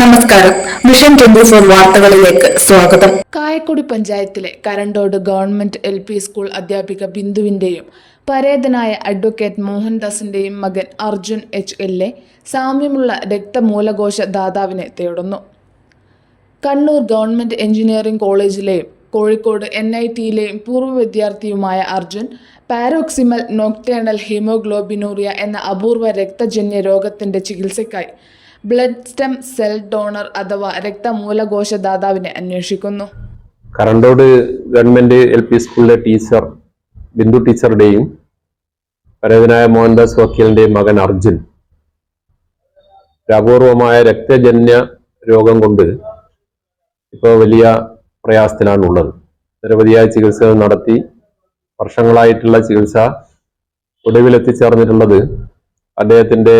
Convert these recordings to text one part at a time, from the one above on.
നമസ്കാരം. Mission twenty four വാർത്തകളിലേക്ക് സ്വാഗതം. കായക്കൊടി പഞ്ചായത്തിലെ Karandode government L P school അധ്യാപിക ബിന്ദുവിന്റെയും പരേതനായ അഡ്വക്കേറ്റ് മോഹൻദാസിന്റെയും മകൻ അർജുൻ എച്ച് എൽ എ സാമ്യമുള്ള രക്തമൂലകോശ ദാതാവിനെ തേടുന്നു. കണ്ണൂർ ഗവൺമെന്റ് എഞ്ചിനീയറിംഗ് കോളേജിലെയും കോഴിക്കോട് എൻ ഐ ടിയിലെയും പൂർവ വിദ്യാർത്ഥിയുമായ അർജുൻ പാരോക്സിമൽ നോക്ടേണൽ ഹീമോഗ്ലോബിനൂറിയ എന്ന അപൂർവ രക്തജന്യ രോഗത്തിന്റെ ചികിത്സയ്ക്കായി ബ്ലഡ് സ്റ്റെം സെൽ ഡോണർ അഥവാ രക്തമൂലകോശ ദാതാവിനെ അന്വേഷിക്കുന്നു. കറണ്ടോട് ഗവൺമെന്റ് എൽ പി സ്കൂളിലെ ടീച്ചർ ബിന്ദു ടീച്ചറുടെയും പരേതനായ മോഹൻദാസ് വക്കീലിന്റെയും മകൻ അർജുൻ അപൂർവമായ രക്തജന്യ രോഗം കൊണ്ട് ഇപ്പോൾ വലിയ പ്രയാസത്തിലാണ് ഉള്ളത് നിരവധിയായ ചികിത്സകൾ നടത്തി വർഷങ്ങളായിട്ടുള്ള ചികിത്സ ഒടുവിലെത്തിച്ചേർന്നിട്ടുള്ളത് അദ്ദേഹത്തിന്റെ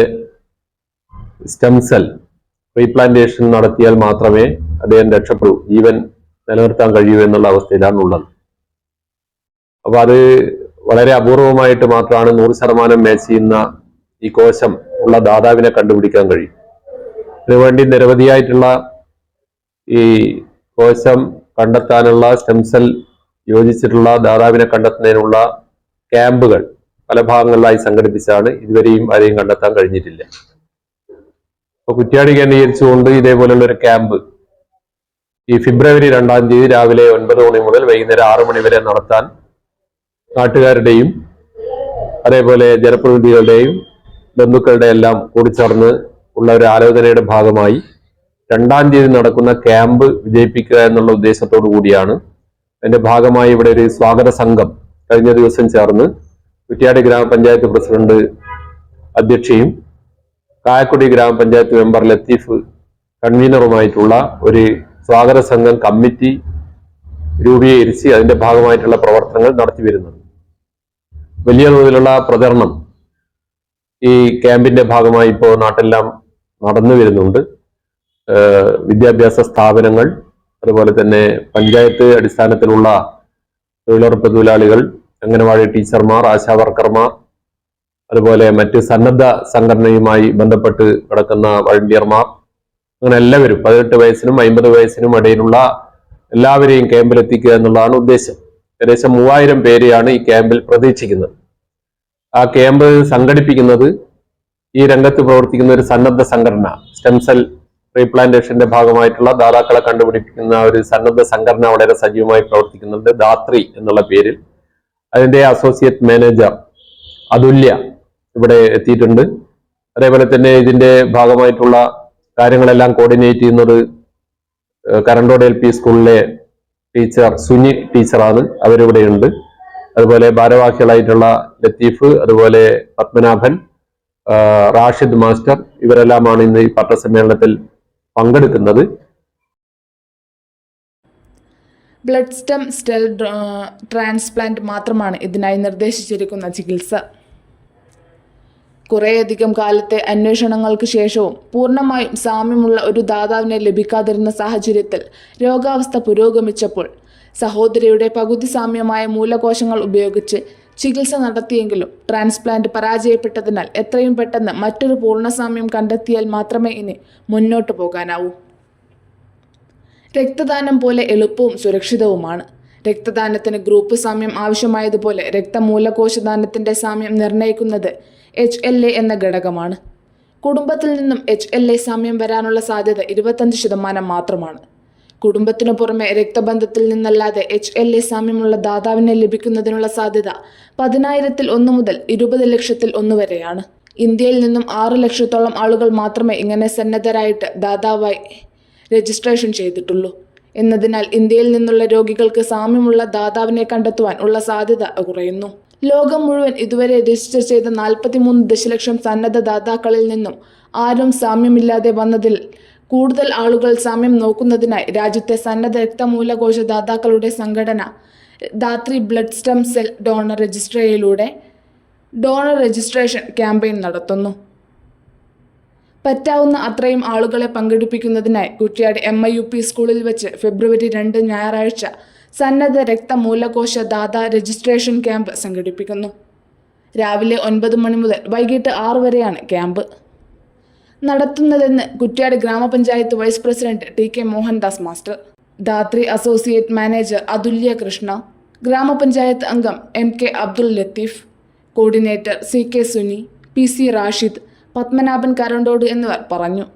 സ്റ്റെം സെൽ റീപ്ലാന്റേഷൻ നടത്തിയാൽ മാത്രമേ അദ്ദേഹം രക്ഷപ്പെടൂ ജീവൻ നിലനിർത്താൻ കഴിയൂ എന്നുള്ള അവസ്ഥയിലാണ് ഉള്ളത്. അപ്പൊ അത് വളരെ അപൂർവമായിട്ട് മാത്രമാണ് നൂറ് ശതമാനം മാച്ച് ചെയ്യുന്ന ഈ കോശം ഉള്ള ദാതാവിനെ കണ്ടുപിടിക്കാൻ കഴിയും. അതിനുവേണ്ടി നിരവധിയായിട്ടുള്ള ഈ കോശം കണ്ടെത്താനുള്ള സ്റ്റെം സെൽ യോജിച്ചിട്ടുള്ള ദാതാവിനെ കണ്ടെത്തുന്നതിനുള്ള ക്യാമ്പുകൾ പല ഭാഗങ്ങളിലായി സംഘടിപ്പിച്ചാണ് ഇതുവരെയും ആരെയും കണ്ടെത്താൻ കഴിഞ്ഞിട്ടില്ല. ഇപ്പൊ കുറ്റ്യാടി കേന്ദ്രീകരിച്ചുകൊണ്ട് ഇതേപോലെയുള്ള ഒരു ക്യാമ്പ് ഈ ഫെബ്രുവരി രണ്ടാം തീയതി രാവിലെ ഒൻപത് മണി മുതൽ വൈകുന്നേരം ആറു മണി വരെ നടത്താൻ നാട്ടുകാരുടെയും അതേപോലെ ജനപ്രതിനിധികളുടെയും ബന്ധുക്കളുടെ എല്ലാം കൂടിച്ചേർന്ന് ഉള്ള ഒരു ആലോചനയുടെ ഭാഗമായി രണ്ടാം തീയതി നടക്കുന്ന ക്യാമ്പ് വിജയിപ്പിക്കുക എന്നുള്ള ഉദ്ദേശത്തോടു കൂടിയാണ്. അതിന്റെ ഭാഗമായി ഇവിടെ ഒരു സ്വാഗത സംഘം കഴിഞ്ഞ ദിവസം ചേർന്ന് കുറ്റ്യാടി ഗ്രാമപഞ്ചായത്ത് പ്രസിഡന്റ് അധ്യക്ഷയും കായക്കുടി ഗ്രാമപഞ്ചായത്ത് മെമ്പർ ലത്തീഫ് കൺവീനറുമായിട്ടുള്ള ഒരു സ്വാഗത സംഘം കമ്മിറ്റി രൂപീകരിച്ച് അതിന്റെ ഭാഗമായിട്ടുള്ള പ്രവർത്തനങ്ങൾ നടത്തി വരുന്നുണ്ട്. വലിയ തോതിലുള്ള പ്രചരണം ഈ ക്യാമ്പിന്റെ ഭാഗമായി ഇപ്പോൾ നാട്ടെല്ലാം നടന്നു വരുന്നുണ്ട്. വിദ്യാഭ്യാസ സ്ഥാപനങ്ങൾ അതുപോലെ തന്നെ പഞ്ചായത്ത് അടിസ്ഥാനത്തിലുള്ള തൊഴിലുറപ്പ് തൊഴിലാളികൾ അംഗനവാടി ടീച്ചർമാർ ആശാ വർക്കർമാർ അതുപോലെ മറ്റ് സന്നദ്ധ സംഘടനയുമായി ബന്ധപ്പെട്ട് കിടക്കുന്ന വളണ്ടിയർമാർ അങ്ങനെ എല്ലാവരും പതിനെട്ട് വയസ്സിനും അമ്പത് വയസ്സിനും ഇടയിലുള്ള എല്ലാവരെയും ക്യാമ്പിൽ എത്തിക്കുക എന്നുള്ളതാണ് ഉദ്ദേശം. ഏകദേശം മൂവായിരം പേരെയാണ് ഈ ക്യാമ്പിൽ പ്രതീക്ഷിക്കുന്നത്. ആ ക്യാമ്പ് സംഘടിപ്പിക്കുന്നത് ഈ രംഗത്ത് പ്രവർത്തിക്കുന്ന ഒരു സന്നദ്ധ സംഘടന സ്റ്റെംസെൽ റീപ്ലാന്റേഷന്റെ ഭാഗമായിട്ടുള്ള ദാതാക്കളെ കണ്ടുപിടിപ്പിക്കുന്ന ഒരു സന്നദ്ധ സംഘടന വളരെ സജീവമായി പ്രവർത്തിക്കുന്നുണ്ട് ധാത്രി എന്നുള്ള പേരിൽ. അതിന്റെ അസോസിയേറ്റ് മാനേജർ അതുല്യ ഇവിടെ എത്തിയിട്ടുണ്ട്. അതേപോലെ തന്നെ ഇതിന്റെ ഭാഗമായിട്ടുള്ള കാര്യങ്ങളെല്ലാം കോർഡിനേറ്റ് ചെയ്യുന്നത് കരണ്ടോട് എൽ പി സ്കൂളിലെ ടീച്ചർ സുനി ടീച്ചറാണ്. അവരിവിടെയുണ്ട് അതുപോലെ ഭാരവാഹികളായിട്ടുള്ള ലത്തീഫ് അതുപോലെ പത്മനാഭൻ റാഷിദ് മാസ്റ്റർ ഇവരെല്ലാമാണ് ഇന്ന് ഈ പത്രസമ്മേളനത്തിൽ പങ്കെടുക്കുന്നത്. ബ്ലഡ് സ്റ്റെം സ്റ്റെൽ ട്രാൻസ്പ്ലാന്റ് മാത്രമാണ് ഇതിനായി നിർദ്ദേശിച്ചിരിക്കുന്ന ചികിത്സ. കുറേയധികം കാലത്തെ അന്വേഷണങ്ങൾക്ക് ശേഷവും പൂർണമായും സാമ്യമുള്ള ഒരു ദാതാവിനെ ലഭിക്കാതിരുന്ന സാഹചര്യത്തിൽ രോഗാവസ്ഥ പുരോഗമിച്ചപ്പോൾ സഹോദരിയുടെ പകുതി സാമ്യമായ മൂലകോശങ്ങൾ ഉപയോഗിച്ച് ചികിത്സ നടത്തിയെങ്കിലും ട്രാൻസ്പ്ലാന്റ് പരാജയപ്പെട്ടതിനാൽ എത്രയും പെട്ടെന്ന് മറ്റൊരു പൂർണസാമ്യം കണ്ടെത്തിയാൽ മാത്രമേ ഇനി മുന്നോട്ട് പോകാനാവൂ. രക്തദാനം പോലെ എളുപ്പവും സുരക്ഷിതവുമാണ്. രക്തദാനത്തിന് ഗ്രൂപ്പ് സാമ്യം ആവശ്യമായതുപോലെ രക്തമൂലകോശദാനത്തിന്റെ സാമ്യം നിർണയിക്കുന്നത് എച്ച് എൽ എ എന്ന ഘടകമാണ്. കുടുംബത്തിൽ നിന്നും എച്ച് എൽ എ സാമ്യം വരാനുള്ള സാധ്യത ഇരുപത്തഞ്ച് ശതമാനം മാത്രമാണ്. കുടുംബത്തിനു പുറമെ രക്തബന്ധത്തിൽ നിന്നല്ലാതെ എച്ച് എൽ എ സാമ്യമുള്ള ദാതാവിനെ ലഭിക്കുന്നതിനുള്ള സാധ്യത പതിനായിരത്തിൽ ഒന്ന് മുതൽ ഇരുപത് ലക്ഷത്തിൽ ഒന്ന് വരെയാണ്. ഇന്ത്യയിൽ നിന്നും ആറ് ലക്ഷത്തോളം ആളുകൾ മാത്രമേ ഇങ്ങനെ സന്നദ്ധരായിട്ട് ദാതാവായി രജിസ്ട്രേഷൻ ചെയ്തിട്ടുള്ളൂ. എന്നതിനാൽ ഇന്ത്യയിൽ നിന്നുള്ള രോഗികൾക്ക് സാമ്യമുള്ള ദാതാവിനെ കണ്ടെത്തുവാൻ ഉള്ള സാധ്യത കുറയുന്നു. ലോകം മുഴുവൻ ഇതുവരെ രജിസ്റ്റർ ചെയ്ത നാൽപ്പത്തിമൂന്ന് ദശലക്ഷം സന്നദ്ധ ദാതാക്കളിൽ നിന്നും ആരും സാമ്യമില്ലാതെ വന്നതിൽ കൂടുതൽ ആളുകൾ സാമ്യം നോക്കുന്നതിനായി രാജ്യത്തെ സന്നദ്ധ രക്തമൂലകോശ ദാതാക്കളുടെ സംഘടന Dathri blood stem cell donor രജിസ്ട്രയിലൂടെ donor registration campaign നടത്തുന്നു. പറ്റാവുന്ന അത്രയും ആളുകളെ പങ്കെടുപ്പിക്കുന്നതിനായി Kuttiady M I U P സ്കൂളിൽ വെച്ച് ഫെബ്രുവരി രണ്ട് ഞായറാഴ്ച സന്നദ്ധ രക്തമൂലകോശ ദാതാ രജിസ്ട്രേഷൻ ക്യാമ്പ് സംഘടിപ്പിക്കുന്നു. രാവിലെ ഒൻപത് മണി മുതൽ വൈകിട്ട് ആറ് വരെയാണ് ക്യാമ്പ്. നടത്തുന്നതെന്ന് കുറ്റ്യാട് ഗ്രാമപഞ്ചായത്ത് vice president T K Mohandas master Dhathri associate manager Athulya Krishna ഗ്രാമപഞ്ചായത്ത് അംഗം M K Abdul Latheef coordinator C K Suni P C Rashid Padmanabhan Karandode എന്നിവർ പറഞ്ഞു.